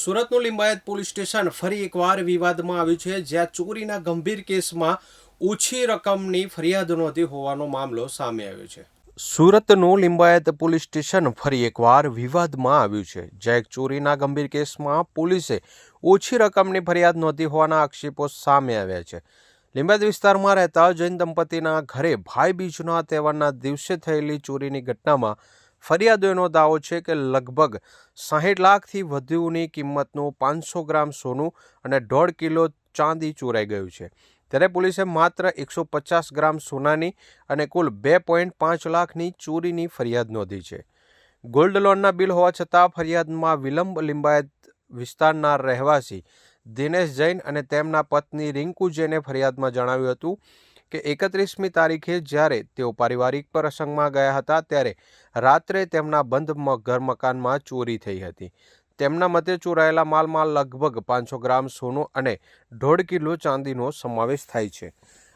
સુરતનું Limbayat police station ફરી એકવાર વિવાદમાં આવ્યું છે, જ્યાં ચોરીના ગંભીર કેસમાં ઓછી રકમની ફરિયાદ નોંધી હોવાનો મામલો સામે આવ્યો છે. સુરતનું લિંબાયત પોલીસ સ્ટેશન ફરી એકવાર વિવાદમાં આવ્યું છે, જ્યાં એક ચોરીના ગંભીર કેસમાં પોલીસે ઓછી રકમની ફરિયાદ નોંધી હોવાના આક્ષેપો સામે આવ્યા છે. લિંબાયત વિસ્તારમાં રહેતા જૈન દંપતીના ઘરે ભાઈ બીજના તહેવારના દિવસે થયેલી ચોરીની ઘટનામાં ફરિયાદોનો દાવો છે કે લગભગ સાહીઠ લાખથી વધુની કિંમતનું પાંચસો ગ્રામ સોનું અને દોઢ કિલો ચાંદી ચોરાઈ ગયું છે. ત્યારે પોલીસે માત્ર એકસો પચાસ ગ્રામ સોનાની અને કુલ બે પોઈન્ટ પાંચ લાખની ચોરીની ફરિયાદ નોંધી છે. ગોલ્ડ લોનના બિલ હોવા છતાં ફરિયાદમાં વિલંબ લિંબાયત વિસ્તારના રહેવાસી દિનેશ જૈન અને તેમના પત્ની રિંકુ જૈને ફરિયાદમાં જણાવ્યું હતું કે એકત્રીસમી તારીખે જ્યારે તેઓ પારિવારિક પ્રસંગમાં ગયા હતા, ત્યારે રાત્રે તેમના બંધ ઘર મકાનમાં ચોરી થઈ હતી. તેમના મતે ચોરાયેલા માલમાં લગભગ પાંચસો ગ્રામ સોનું અને દોઢ કિલો ચાંદીનો સમાવેશ થાય છે.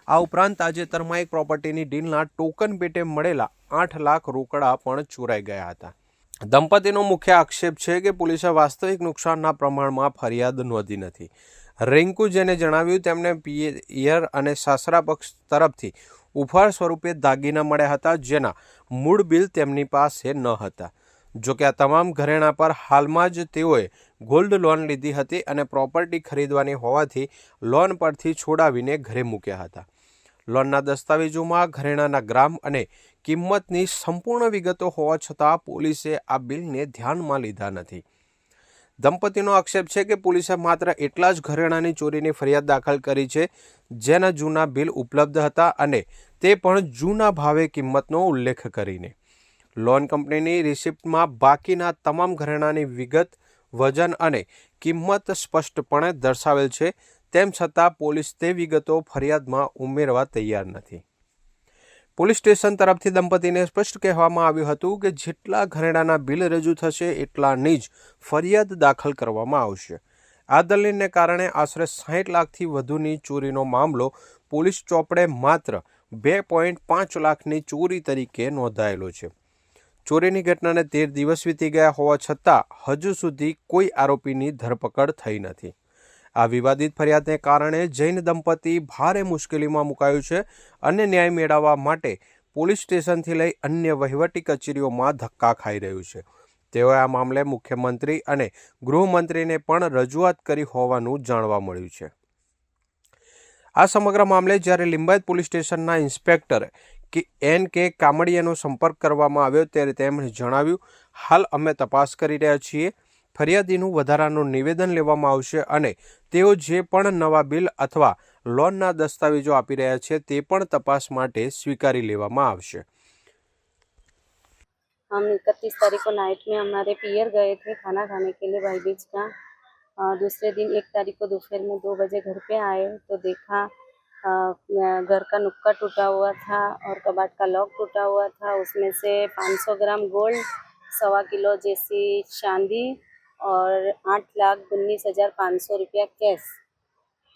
આ ઉપરાંત તાજેતરમાં એક પ્રોપર્ટીની ડીલના ટોકન પેટે મળેલા આઠ લાખ રોકડા પણ ચોરાઈ ગયા હતા. દંપતીનો મુખ્ય આક્ષેપ છે કે પોલીસે વાસ્તવિક નુકસાનના પ્રમાણમાં ફરિયાદ નોંધી નથી. રિંકુ જેને જણાવ્યું, તેમને પિયર અને સાસરા પક્ષ તરફથી ઉપહાર સ્વરૂપે દાગીના મળ્યા હતા, જેના મૂળ બિલ તેમની પાસે ન હતા. જોકે આ તમામ ઘરેણા પર હાલમાં જ તેઓએ ગોલ્ડ લોન લીધી હતી અને પ્રોપર્ટી ખરીદવાની હોવાથી લોન પરથી છોડાવીને ઘરે મૂક્યા હતા. લોનના દસ્તાવેજોમાં ઘરેણાના ગ્રામ અને કિંમતની સંપૂર્ણ વિગતો હોવા છતાં પોલીસે આ બિલને ધ્યાનમાં લીધા નથી. દંપતીનો આક્ષેપ છે કે પોલીસે માત્ર એટલા જ ઘરેણાની ચોરીની ફરિયાદ દાખલ કરી છે, જેના જૂના બિલ ઉપલબ્ધ હતા અને તે પણ જૂના ભાવે કિંમતનો ઉલ્લેખ કરીને. લોન કંપનીની રિસિપ્ટમાં બાકીના તમામ ઘરેણાની વિગત, વજન અને કિંમત સ્પષ્ટપણે દર્શાવેલ છે, તેમ છતાં પોલીસ તે વિગતો ફરિયાદમાં ઉમેરવા તૈયાર નથી. પોલીસ સ્ટેશન તરફથી દંપતીને સ્પષ્ટ કહેવામાં આવ્યું હતું કે જેટલા ઘરેણાના બિલ રજૂ થશે એટલાની જ ફરિયાદ દાખલ કરવામાં આવશે. આ દલીલને કારણે આશરે સાહીઠ લાખથી વધુની ચોરીનો મામલો પોલીસ ચોપડે માત્ર બે પોઈન્ટ પાંચ લાખની ચોરી તરીકે નોંધાયેલો છે. ચોરીની ઘટનાને તેર દિવસ વીતી ગયા હોવા છતાં હજુ સુધી કોઈ આરોપીની ધરપકડ થઈ નથી. આ વિવાદિત ફરિયાદને કારણે જૈન દંપતી ભારે મુશ્કેલીમાં મુકાયું છે અને ન્યાય મેળવવા માટે પોલીસ સ્ટેશનથી લઈ અન્ય વહીવટી કચેરીઓમાં ધક્કા ખાઈ રહ્યું છે. તેઓએ આ મામલે મુખ્યમંત્રી અને ગૃહમંત્રીને પણ રજૂઆત કરી હોવાનું જાણવા મળ્યું છે. આ સમગ્ર મામલે જ્યારે લિંબાયત પોલીસ સ્ટેશનના ઇન્સ્પેક્ટર કે એન કે કામડિયાનો સંપર્ક કરવામાં આવ્યો ત્યારે તેમણે જણાવ્યું, હાલ અમે તપાસ કરી રહ્યા છીએ ફરિયાદીનું વધારાનું નિવેદન લેવામાં આવશે અને તેઓ જે પણ નવા બિલ અથવા લોનના દસ્તાવેજો આપી રહ્યા છે તે પણ તપાસ માટે સ્વીકારી લેવામાં આવશે हम इकतीस तारीख को नाइट में हमारे पियर गए थे खाना खाने के लिए भाई बीज का अ, दूसरे दिन एक तारीख को दोपहर में दो बजे घर पे आए तो देखा अ, घर का नुक्का टूटा हुआ था और कबाट का लॉक टूटा हुआ था उसमें से 500 ग्राम गोल्ड सवा किलो जैसी चांदी और आठ लाख उन्नीस हज़ार पाँच सौ रुपया कैश।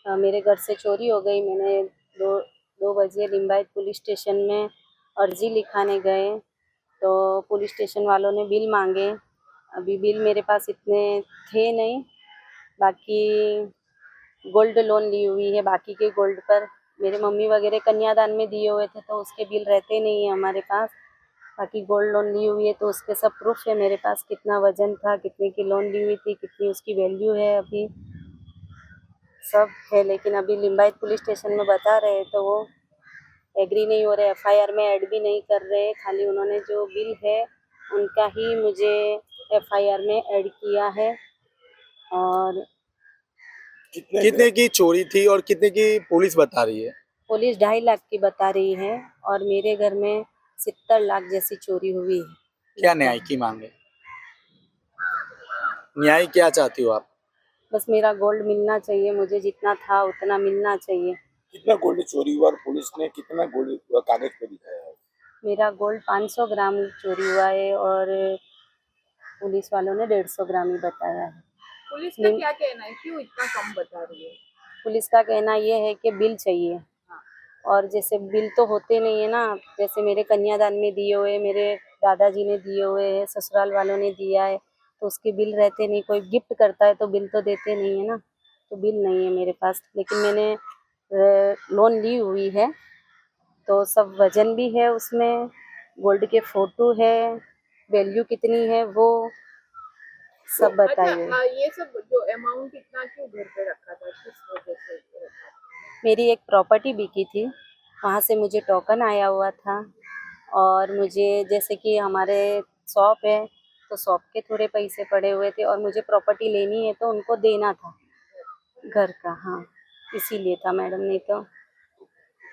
मेरे घर से चोरी हो गई। मैंने दो दो बजे लिम्बायत पुलिस स्टेशन में अर्जी लिखाने गए। तो पुलिस स्टेशन वालों ने बिल मांगे। अभी बिल मेरे पास इतने थे नहीं। बाकी गोल्ड लोन ली हुई है। बाकी के गोल्ड पर मेरे मम्मी वगैरह कन्यादान में दिए हुए थे तो उसके बिल रहते नहीं है हमारे पास। बाकी गोल्ड लोन ली हुई है तो उसके सब प्रूफ है। मेरे पास कितना वज़न था कितने की लोन ली हुई थी कितनी उसकी वैल्यू है अभी। सब है लेकिन अभी लिम्बायत पुलिस स्टेशन में बता रहे हैं तो वो एग्री नहीं हो रहे। एफआईआर में ऐड भी नहीं कर रहे। खाली उन्होंने जो बिल है उनका ही मुझे एफआईआर में ऐड किया है। और कितने कितने की चोरी थी और कितने की पुलिस बता रही है? पुलिस ढाई लाख की बता रही है। और मेरे घर में सत्तर लाख जैसी चोरी हुई है। क्या न्याय की मांग है? न्याय क्या चाहती हो आप? बस मेरा गोल्ड मिलना चाहिए मुझे जितना था उतना मिलना चाहिए। कितना गोल्ड चोरी हुआ और पुलिस ने कितना गोल्ड कागज़ पे दिखाया है? मेरा गोल्ड 500 ग्राम चोरी हुआ है और पुलिस वालों ने 150 ग्राम ही बताया है। पुलिस का क्या कहना है? क्यों इतना कम बता रही है? पुलिस का कहना ये है कि बिल चाहिए। और जैसे बिल तो होते नहीं है ना जैसे मेरे कन्यादान में दिए हुए मेरे दादाजी ने दिए हुए हैं ससुराल वालों ने दिया है तो उसके बिल रहते नहीं कोई गिफ्ट करता है तो बिल तो देते नहीं है ना तो बिल नहीं है मेरे पास लेकिन मैंने लोन ली हुई है तो सब वज़न भी है उसमें गोल्ड के फ़ोटो है वैल्यू कितनी है वो सब बताइए अच्छा, ये सब जो अमाउंट इतना क्यों घर पे रखा था किस वजह से? मेरी एक प्रॉपर्टी बिकी थी। वहाँ से मुझे टोकन आया हुआ था और मुझे जैसे कि हमारे शॉप है तो शॉप के थोड़े पैसे पड़े हुए थे और मुझे प्रॉपर्टी लेनी है तो उनको देना था। घर का हाँ इसीलिए था मैडम, नहीं तो